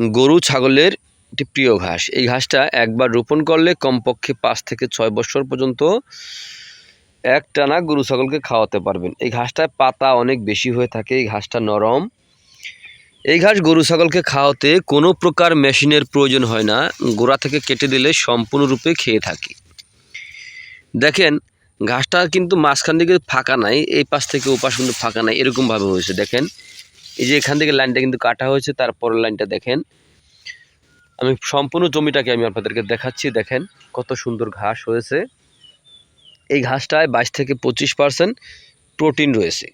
গরু ছাগলের একটি প্রিয় ঘাস। এই ঘাসটা একবার রোপণ করলে কমপক্ষে পাঁচ থেকে ছয় বছর পর্যন্ত এক টানা গরু ছাগলকে খাওয়াতে পারবেন। এই ঘাসটায় পাতা অনেক বেশি হয়ে থাকে, এই ঘাসটা নরম। এই ঘাস গরু ছাগলকে খাওয়াতে কোনো প্রকার মেশিনের প্রয়োজন হয় না, গোড়া থেকে কেটে দিলে সম্পূর্ণরূপে খেয়ে থাকি। দেখেন, ঘাসটা কিন্তু মাঝখান দিকে ফাঁকা নাই, এই পাশ থেকে ও পাশ কিন্তু ফাঁকা নাই, এরকমভাবে হয়েছে। দেখেন এই যে এখান থেকে লাইনটা কিন্তু কাটা হয়েছে, তারপরের লাইনটা দেখেন। আমি সম্পূর্ণ জমিটাকে আমি আপনাদেরকে দেখাচ্ছি, দেখেন কত সুন্দর ঘাস হয়েছে। এই ঘাসটায় বাইশ থেকে পঁচিশ পার্সেন্ট প্রোটিন রয়েছে।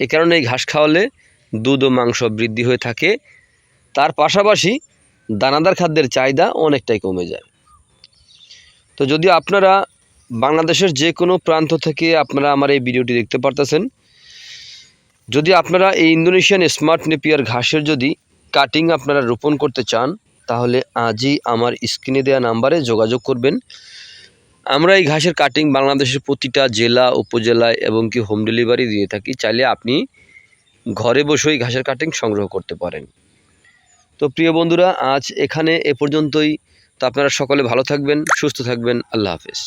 এ কারণে এই ঘাস খাওয়ালে দুধ ও মাংস বৃদ্ধি হয়ে থাকে। তার পাশাপাশি দানাদার খাদ্যের চাহিদা অনেকটাই কমে যায়। তো যদি আপনারা বাংলাদেশের যে কোনো প্রান্ত থেকে আপনারা আমার এই ভিডিওটি দেখতে পারতেছেন যদি আপনারা এই ইন্দোনেশিয়ান স্মার্ট নেপিয়ার ঘাসের যদি কাটিং আপনারা রোপণ করতে চান, তাহলে আজই আমার স্ক্রিনে দেওয়া নাম্বারে যোগাযোগ করবেন। আমরা এই ঘাসের কাটিং বাংলাদেশের প্রতিটা জেলা, উপজেলায় এবং কি হোম ডেলিভারি দিয়ে থাকি। চাইলে আপনি ঘরে বসেই ঘাসের কাটিং সংগ্রহ করতে পারেন। তো প্রিয় বন্ধুরা, আজ এখানে এ পর্যন্তই। তো আপনারা সকলে ভালো থাকবেন, সুস্থ থাকবেন। আল্লাহ হাফেজ।